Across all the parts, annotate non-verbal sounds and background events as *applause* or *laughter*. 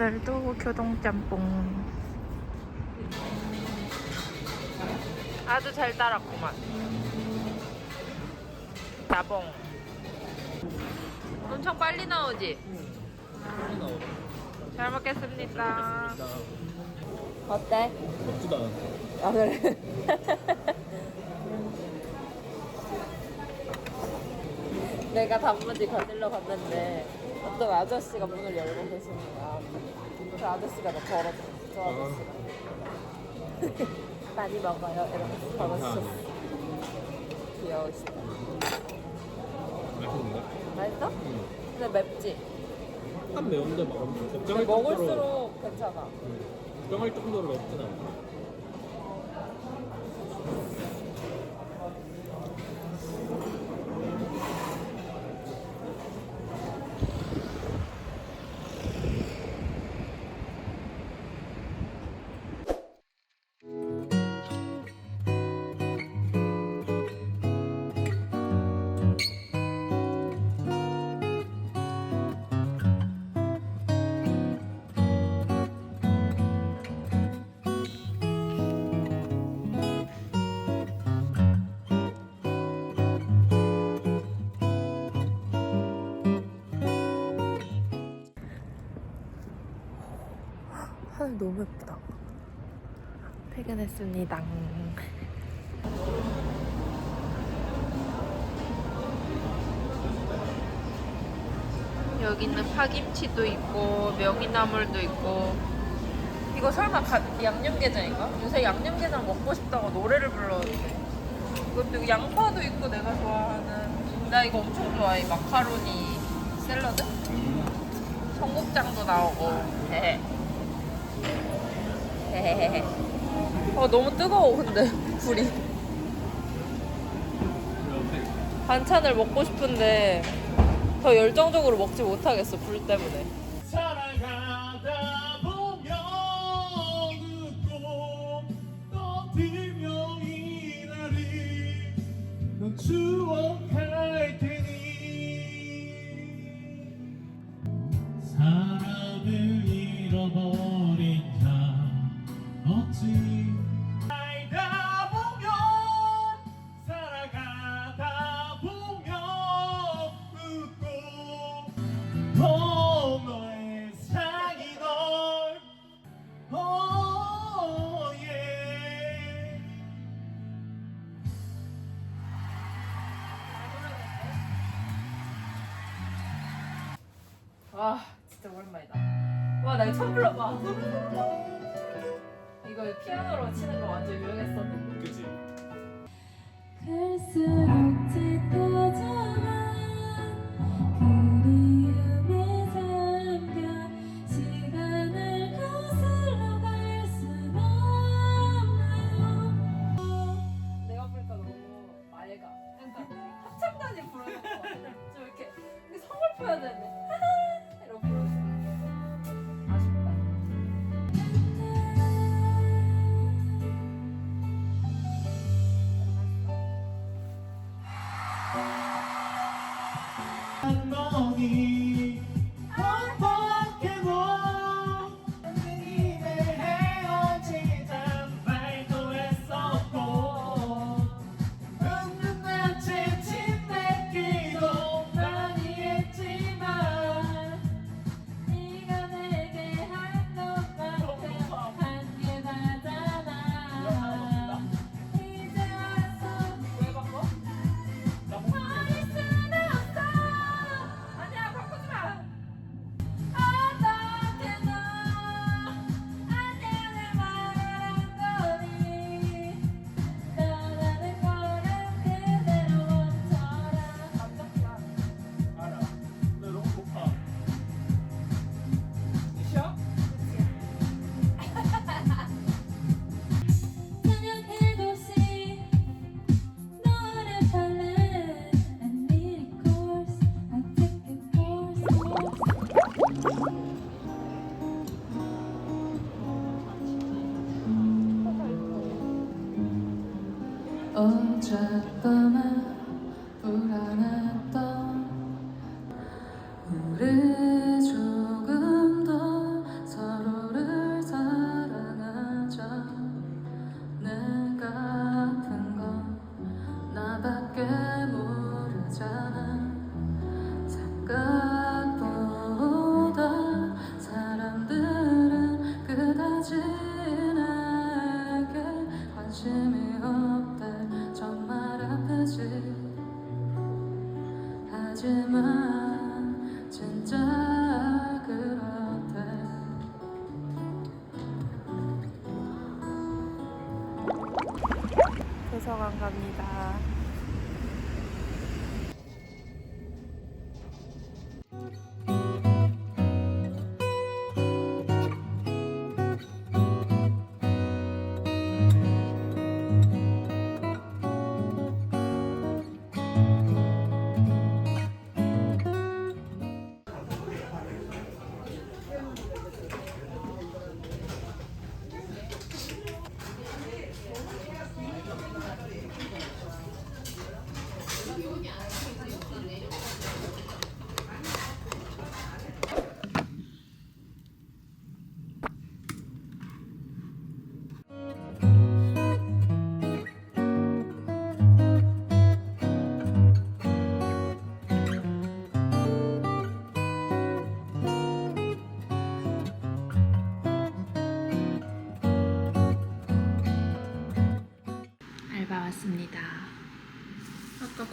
오늘도 교동짬뽕 아주 잘 따랐구만 나봉 엄청 빨리 나오지? 잘 먹겠습니다 어때? 덥지도 않아. 아 그래? *laughs* 내가 단무지 거들러 갔는데 어떤 아저씨가 문을 열고 계시는 거야 그 아저씨가 나 걸어줘 저 아저씨가 *laughs* 많이 먹어요 이러면서 걸어주셨어 귀여우시다 맛있는가? 맛있어? 응. 근데 맵지? 한 매운데 막 엄청 근데 먹을수록 괜찮아 걱정할 정도로 맵진 않아. 하늘 너무 예쁘다. 퇴근했습니다. 여기는 파김치도 있고 명이나물도 있고 이거 설마 가, 양념게장인가? 요새 양념게장 먹고 싶다고 노래를 불렀는데 이것도 양파도 있고 내가 좋아하는 나 이거 엄청 좋아해 마카로니 샐러드? 청국장도 나오고 헤 어 *laughs* 너무 뜨거워 근데 불이. 반찬을 먹고 싶은데 더 열정적으로 먹지 못하겠어 불 때문에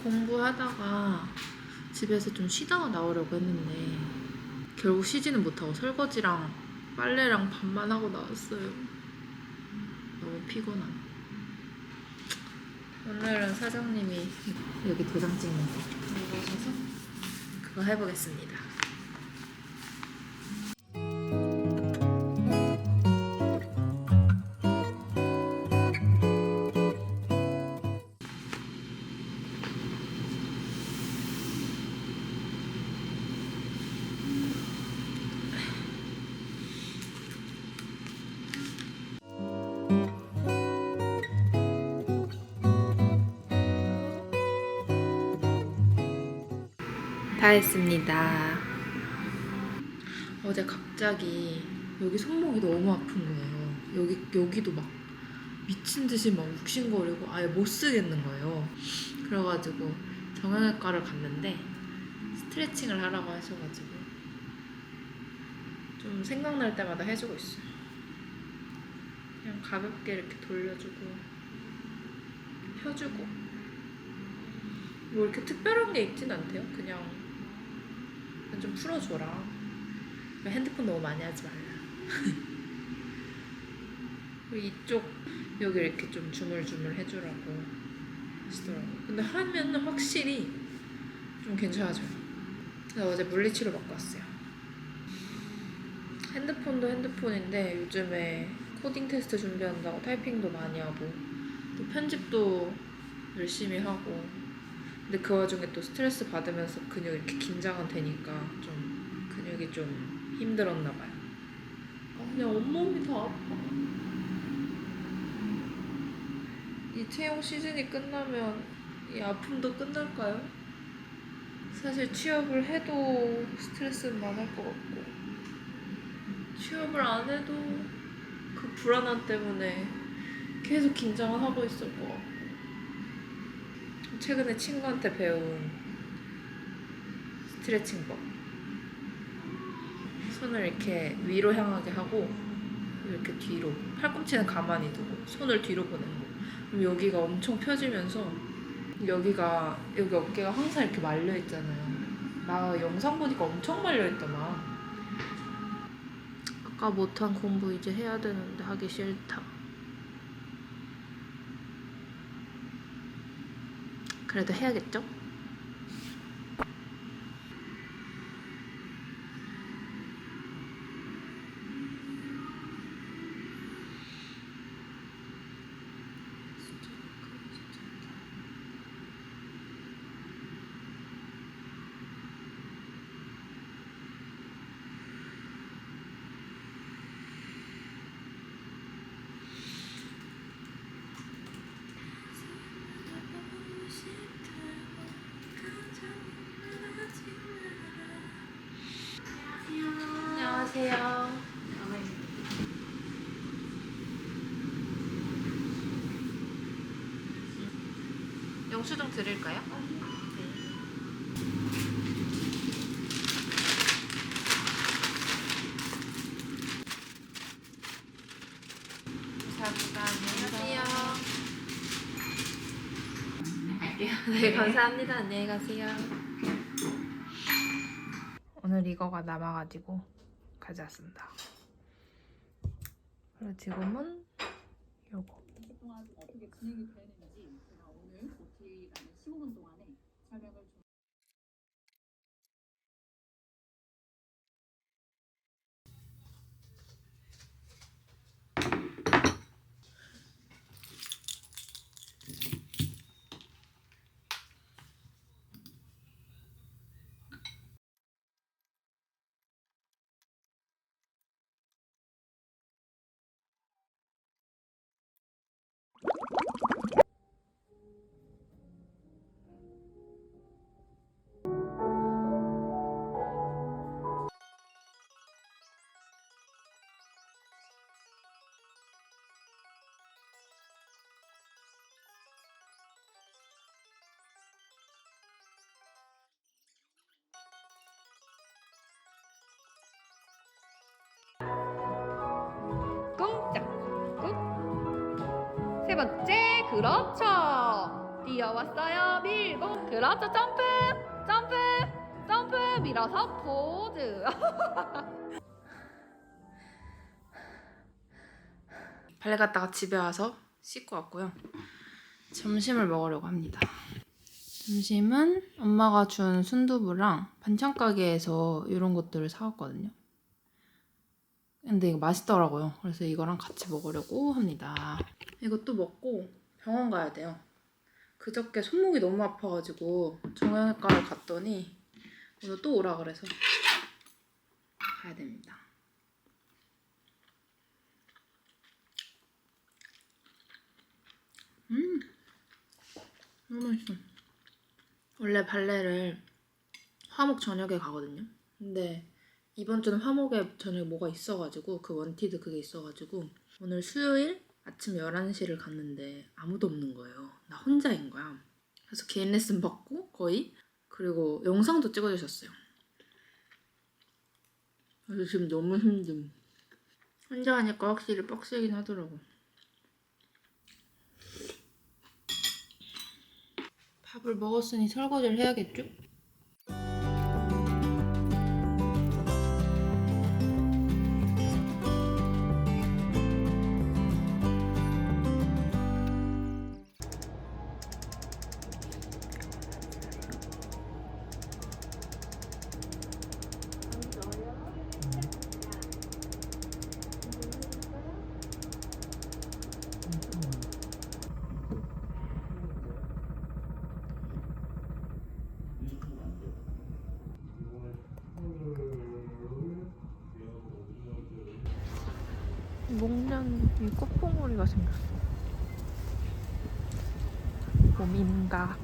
공부하다가 집에서 좀 쉬다가 나오려고 했는데 결국 쉬지는 못하고 설거지랑 빨래랑 밥만 하고 나왔어요. 너무 피곤함. 오늘은 사장님이 여기 도장 찍는 거 그거 해보겠습니다. 다 했습니다. 어제 갑자기 여기 손목이 너무 아픈 거예요. 여기 여기도 막 미친 듯이 막 욱신거리고 아예 못 쓰겠는 거예요. 그래가지고 정형외과를 갔는데 스트레칭을 하라고 하셔가지고 좀 생각날 때마다 해주고 있어요. 그냥 가볍게 이렇게 돌려주고 펴주고 뭐 이렇게 특별한 게 있진 않대요. 그냥 좀 풀어줘라. 핸드폰 너무 많이 하지 말라. *laughs* 이쪽 여기 이렇게 좀 주물주물 해주라고 하시더라고요. 근데 하면 확실히 좀 괜찮아져요. 그래서 어제 물리치료 받고 왔어요. 핸드폰도 핸드폰인데 요즘에 코딩 테스트 준비한다고 타이핑도 많이 하고 또 편집도 열심히 하고 근데 그 와중에 또 스트레스 받으면서 근육 이렇게 긴장은 되니까 좀 근육이 좀 힘들었나 봐요. 아, 그냥 온몸이 다 아파. 이 채용 시즌이 끝나면 이 아픔도 끝날까요? 사실 취업을 해도 스트레스는 많을 것 같고 취업을 안 해도 그 불안함 때문에 계속 긴장을 하고 있을 것 같고 최근에 친구한테 배운 스트레칭법. 손을 이렇게 위로 향하게 하고 이렇게 뒤로 팔꿈치는 가만히 두고 손을 뒤로 보내는 거. 그럼 여기가 엄청 펴지면서 여기가 여기 어깨가 항상 이렇게 말려 있잖아요. 나 영상 보니까 엄청 말려 있더만. 아까 못한 공부 이제 해야 되는데 하기 싫다. 그래도 해야겠죠? 안녕하세요. 영수증 드릴까요? 감사합니다. 안녕히 가세요. *laughs* 네, 감사합니다. 안녕히 가세요. 오늘 이거가 남아가지고 가져왔습니다. 그리고 지금은 요거. 번째 그렇죠 뛰어왔어요 밀고 그렇죠 점프 점프 점프 밀어서 포즈 *laughs* 발레 갔다가 집에 와서 씻고 왔고요. 점심을 먹으려고 합니다. 점심은 엄마가 준 순두부랑 반찬 가게에서 이런 것들을 사왔거든요. 근데 이거 맛있더라고요. 그래서 이거랑 같이 먹으려고 합니다. 이것도 먹고 병원 가야 돼요. 그저께 손목이 너무 아파가지고 정형외과를 갔더니 오늘 또 오라 그래서 가야 됩니다. 음, 너무 맛있어. 원래 발레를 화목 저녁에 가거든요. 근데 이번 주는 화목에 저녁에 뭐가 있어가지고 그 원티드 그게 있어가지고 오늘 수요일 아침 11시를 갔는데 아무도 없는 거예요. 나 혼자인 거야. 그래서 개인 레슨 받고 거의 그리고 영상도 찍어주셨어요. 그래서 지금 너무 힘듦. 혼자 하니까 확실히 빡세긴 하더라고. 밥을 먹었으니 설거지를 해야겠죠? 이 꽃봉오리가 생겼어. 봄인가.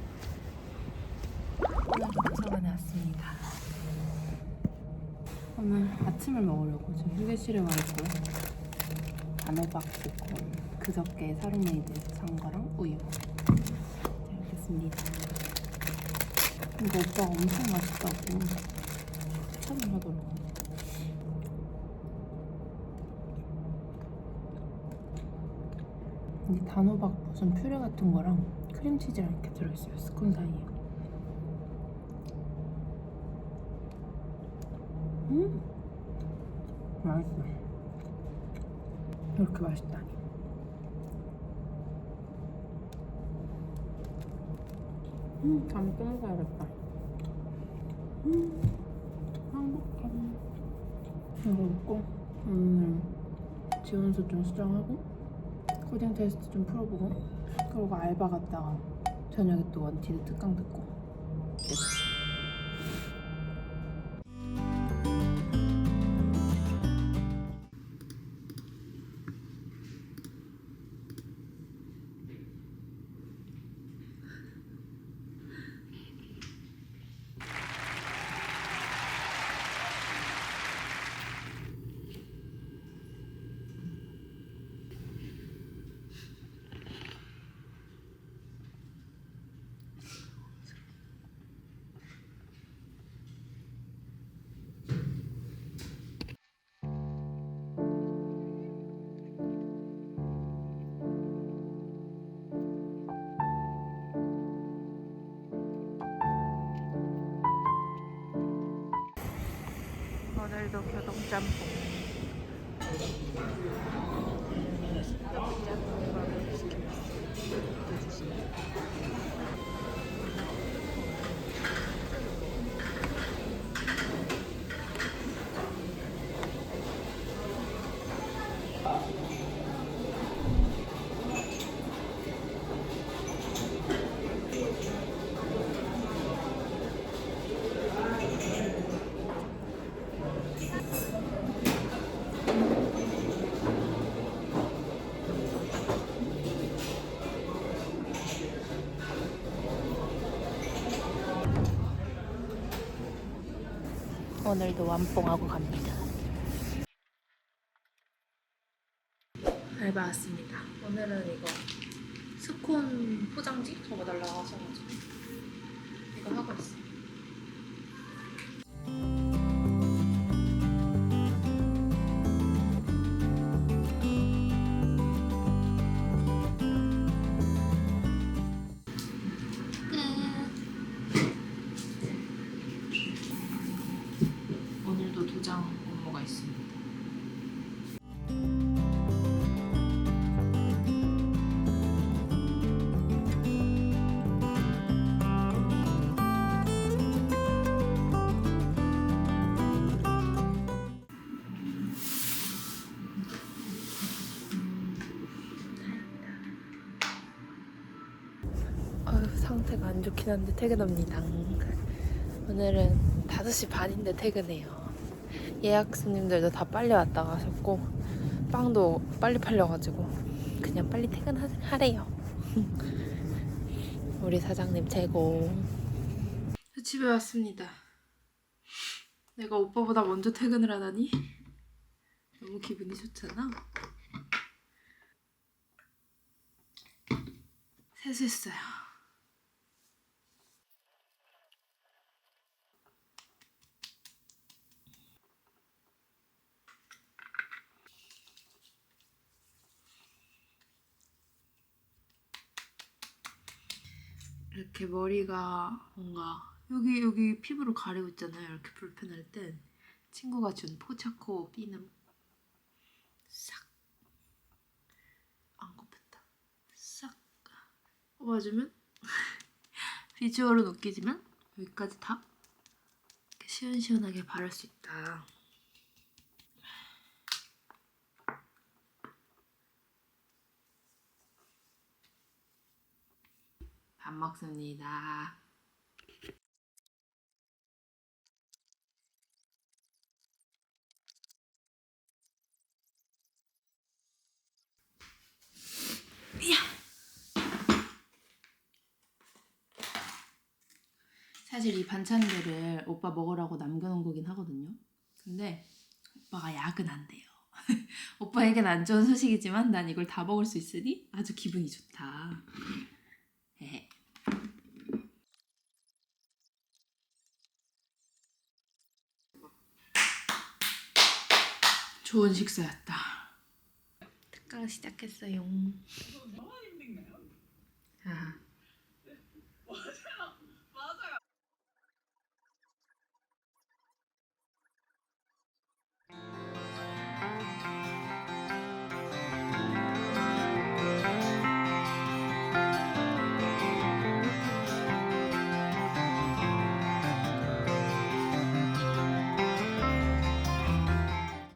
도서관에 왔습니다. 오늘 아침을 먹으려고 지금 휴게실에 와 있고요. 단호박 베이컨, 그저께 사르메이드 산 거랑 우유. 잘 먹겠습니다. 이거 오빠가 엄청 맛있다고 추천을 하더라고요. 이 단호박 무슨 퓨레 같은 거랑 크림치즈랑 이렇게 들어있어요. 스콘 사이에. 음! 맛있어. 이렇게 맛있다니 음또 먹어야겠다. 음 행복해 이거 먹고 오늘 지원서 좀 수정하고 코딩 테스트 좀 풀어보고. 그리고 알바 갔다가 저녁에 또 원티드 특강 듣고 교 오늘도 완뽕하고 갑니다. 알바 왔습니다. 오늘은 이거 스콘 포장지 적어달라고 하셔가지고 이거 하고 있어요. 상태가 안 좋긴 한데 퇴근합니다. 오늘은 5시 반인데 퇴근해요. 예약 손님들도 다 빨리 왔다 가셨고 빵도 빨리 팔려가지고 그냥 빨리 퇴근하래요. *laughs* 우리 사장님 최고. 집에 왔습니다. 내가 오빠보다 먼저 퇴근을 하다니 너무 기분이 좋잖아. 세수했어요. 이렇게 머리가 뭔가 여기 여기 피부를 가리고 있잖아요. 이렇게 불편할 땐 친구가 준 포차코 비누 싹안 꼽혔다. 싹 뽑아주면 *laughs* 비주얼은 웃기지만 여기까지 다 시원시원하게 바를 수 있다. 먹습니다. 사실 이 반찬들을 오빠 먹으라고 남겨놓은 거긴 하거든요. 근데 오빠가 야근한대요. *laughs* 오빠에겐 안 좋은 소식이지만 난 이걸 다 먹을 수 있으니 아주 기분이 좋다. 좋은 식사였다. 특강 시작했어요.